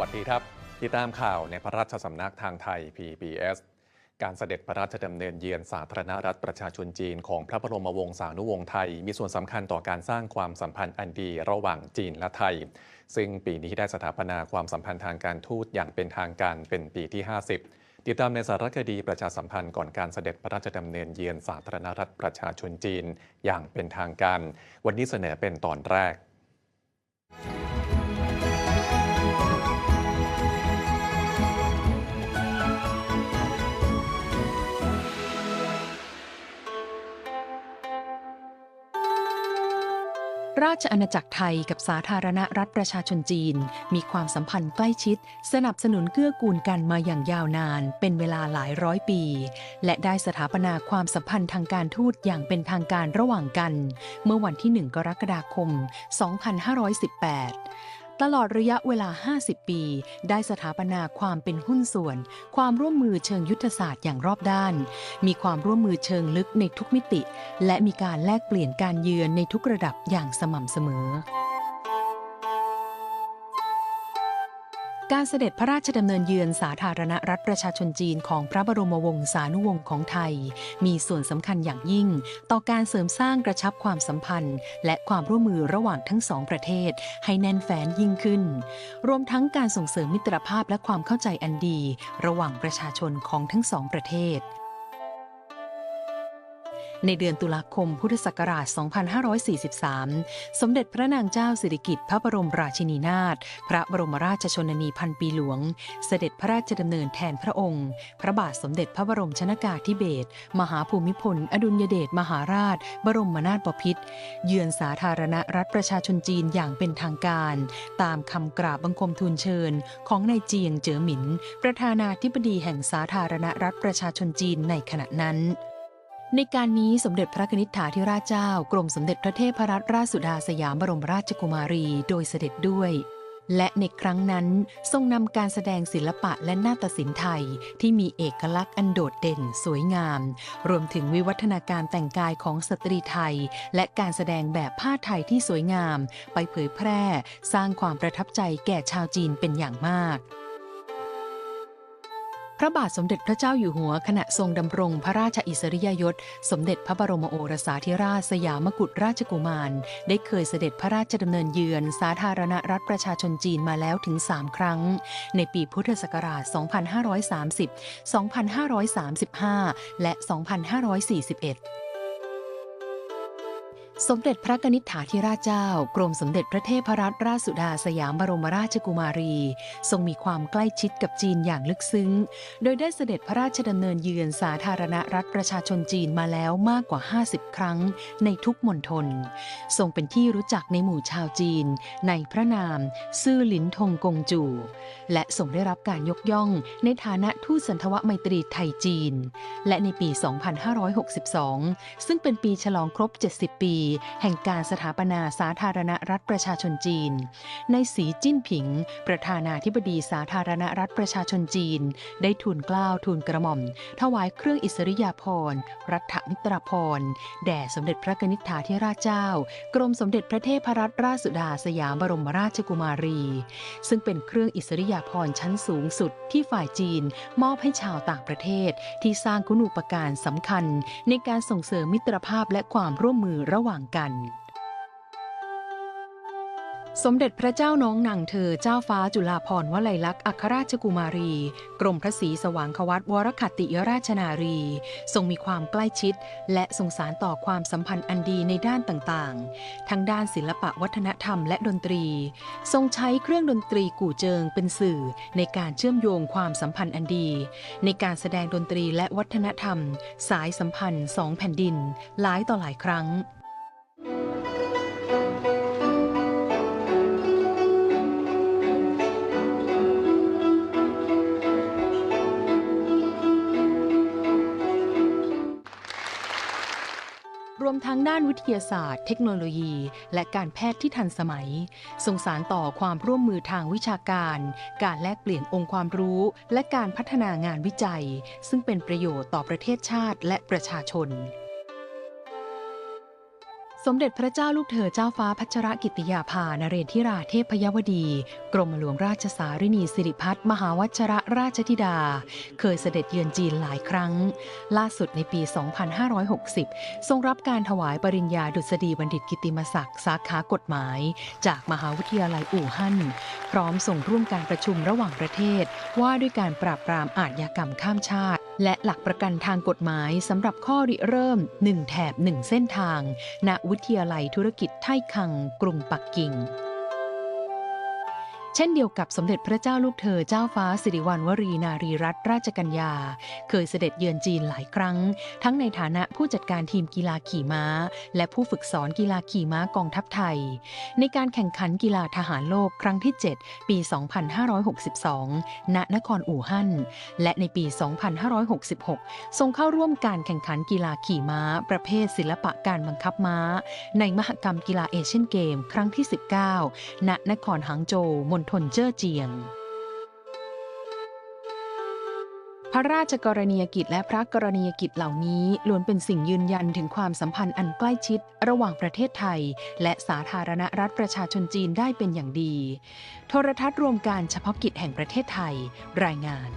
วัสดีครับ ติดตามข่าวในพระราชสำนักทางไทย PBS การเสด็จพระราชดำเนินเยือนสาธารณรัฐประชาชนจีนของพระบรมวงศานุวงศ์ไทย มีส่วนสำคัญต่อการสร้างความสัมพันธ์อันดีระหว่างจีนและไทย ซึ่งปีนี้ได้สถาปนาความสัมพันธ์ทางการทูตอย่างเป็นทางการเป็นปีที่ 50 ติดตามในสารคดีประชาสัมพันธ์ก่อนการเสด็จพระราชดำเนินเยือนสาธารณรัฐประชาชนจีนอย่างเป็นทางการ วันนี้เสนอเป็นตอนแรก ราชอาณาจักรไทยกับสาธารณรัฐประชาชนจีน มีความสัมพันธ์ใกล้ชิด สนับสนุนเกื้อกูลกันมาอย่างยาวนาน เป็นเวลาหลายร้อยปี และได้สถาปนาความสัมพันธ์ทางการทูตอย่างเป็นทางการระหว่างกัน เมื่อวันที่ 1 กรกฎาคม 2518 ตลอดระยะเวลา 50 ปี ได้สถาปนาความเป็นหุ้นส่วน ความร่วมมือเชิงยุทธศาสตร์อย่างรอบด้าน มีความร่วมมือเชิงลึกในทุกมิติ และมีการแลกเปลี่ยนการเยือนในทุกระดับอย่างสม่ำเสมอ การเสด็จพระราชดำเนินเยือนสาธารณรัฐประชาชนจีนของพระบรมวงศานุวงศ์ของไทย มีส่วนสำคัญอย่างยิ่ง ต่อการเสริมสร้างกระชับความสัมพันธ์ และความร่วมมือระหว่างทั้งสองประเทศ ให้แน่นแฟ้นยิ่งขึ้น รวมทั้งการส่งเสริมมิตรภาพและความเข้าใจอันดี ระหว่างประชาชนของทั้งสองประเทศ ในเดือนตุลาคมพุทธศักราช 2543 สมเด็จพระนางเจ้าสิริกิติ์พระบรมราชินีนาถ พระบรมราชชนนีพันปีหลวง เสด็จพระราชดำเนินแทนพระองค์ พระบาทสมเด็จพระบรมชนากาธิเบศร มหาภูมิพล อดุลยเดชมหาราช บรมนาถบพิตร เยือนสาธารณรัฐประชาชนจีนอย่างเป็นทางการ ตามคำกราบบังคมทูลเชิญ ของนายเจียงเจ๋อหมิน ประธานาธิบดีแห่งสาธารณรัฐประชาชนจีนในขณะนั้น ในการนี้สมเด็จพระนิษฐาธิราชเจ้า กรมสมเด็จพระเทพรัตนราชสุดาสยามบรมราชกุมารี โดยเสด็จด้วย และในครั้งนั้นทรงนำการแสดงศิลปะและนาฏศิลป์ไทยที่มีเอกลักษณ์อันโดดเด่น สวยงาม รวมถึงวิวัฒนาการแต่งกายของสตรีไทย และการแสดงแบบผ้าไทยที่สวยงาม ไปเผยแพร่ สร้างความประทับใจแก่ชาวจีนเป็นอย่างมาก ระบาทสมเด็จพระเจ้าอยู่หัว ขณะทรงดำรงพระราชอิสริยยศ สมเด็จพระบรมโอรสาธิราชสยามกุฎราชกุมาร ได้เคยเสด็จพระราชดำเนินเยือน สาธารณรัฐประชาชนจีนมาแล้วถึง 3 ครั้ง ในปีพุทธศักราช 2530 2535 และ 2541 สมเด็จพระนิษฐาธิราชเจ้า กรมสมเด็จพระเทพรัตนราชสุดาสยามบรมราชกุมารี ทรงมีความใกล้ชิดกับจีนอย่างลึกซึ้ง โดยได้เสด็จพระราชดำเนินเยือนสาธารณรัฐประชาชนจีนมาแล้วมากกว่า 50 ครั้งในทุกมณฑล ทรงเป็นที่รู้จักในหมู่ชาวจีน ในพระนาม ซื่อหลินทงกงจู และทรงได้รับการยกย่องในฐานะทูตสันทวไมตรีไทยจีน และในปี 2562 ซึ่งเป็นปีฉลองครบ 70 ปีแห่งการสถาปนาสาธารณรัฐประชาชนจีน ในสีจิ้นผิง ประธานาธิบดีสาธารณรัฐประชาชนจีน ได้ทูลเกล้าทูลกระหม่อม ถวายเครื่องอิสริยาภรณ์ รัฐมิตรพรณ์แด่สมเด็จพระนิษฐาธิราชเจ้า กรมสมเด็จพระเทพรัตนราชสุดาสยามบรมราชกุมารี ซึ่งเป็นเครื่องอิสริยาภรณ์ชั้นสูงสุดที่ฝ่ายจีน มอบให้ชาวต่างประเทศที่สร้างคุณูปการสำคัญ ในการส่งเสริมมิตรภาพและความร่วมมือระหว่างกัน สมเด็จพระเจ้าน้องนางเธอเจ้าฟ้าจุฬาภรณ์วลัยลักษณ์อัครราชกุมารี กรมพระศรีสว่างควัตวรคติยราชนารี ทรงมีความใกล้ชิด และทรงสารต่อความสัมพันธ์อันดีในด้านต่างๆ ทั้งด้านศิลปะวัฒนธรรมและดนตรี ทรงใช้เครื่องดนตรีกู่เจิงเป็นสื่อในการเชื่อมโยงความสัมพันธ์อันดี ในการแสดงดนตรีและวัฒนธรรม สายสัมพันธ์สองแผ่นดิน หลายต่อหลายครั้ง งด้านวิทยาศาสตร์ เทคโนโลยี และการแพทย์ที่ทันสมัย ส่งสารต่อความร่วมมือทางวิชาการ การแลกเปลี่ยนองค์ความรู้ และการพัฒนางานวิจัย ซึ่งเป็นประโยชน์ต่อประเทศชาติและประชาชน สมเด็จพระเจ้าลูกเธอเจ้าฟ้าพัชรกิติยาภานเรศธิราเทพยวดี กรมหลวงราชสารินีสิริพัฒมหาวัชระราชธิดา เคยเสด็จเยือนจีนหลายครั้ง ล่าสุดในปี 2560 ทรงรับการถวายปริญญาดุษฎีบัณฑิตกิติมศักดิ์สาขากฎหมาย จากมหาวิทยาลัยอู่ฮั่น พร้อมส่งร่วมการประชุมระหว่างประเทศ ว่าด้วยการปราบปรามอาชญากรรมข้ามชาติ และหลักประกันทางกฎหมายสำหรับข้อริเริ่ม 1 แถบ 1 เส้นทาง ณ วิทยาลัยธุรกิจไทคัง กรุงปักกิ่ง เช่นเดียวกับสมเด็จพระเจ้าลูกเธอเจ้าฟ้าสิริวัณวรีนารีรัตนราชกัญญา เคยเสด็จเยือนจีนหลายครั้ง ทั้งในฐานะผู้จัดการทีมกีฬาขี่ม้า และผู้ฝึกสอนกีฬาขี่ม้ากองทัพไทย ในการแข่งขันกีฬาทหารโลกครั้งที่ 7 ปี 2562 ณ นครอู่ฮั่น และในปี 2566 ทรงเข้าร่วมการแข่งขันกีฬาขี่ม้า ประเภทศิลปะการบังคับม้า ในมหกรรมกีฬาเอเชียนเกม ครั้งที่ 19 ณ นครหางโจวมณฑลเจ้อเจียง พระราชกรณียกิจและพระกรณียกิจเหล่านี้ล้วนเป็นสิ่งยืนยันถึงความสัมพันธ์อันใกล้ชิด ระหว่างประเทศไทย และสาธารณรัฐประชาชนจีนได้เป็นอย่างดี โทรทัศน์รวมการเฉพาะกิจแห่งประเทศไทย รายงาน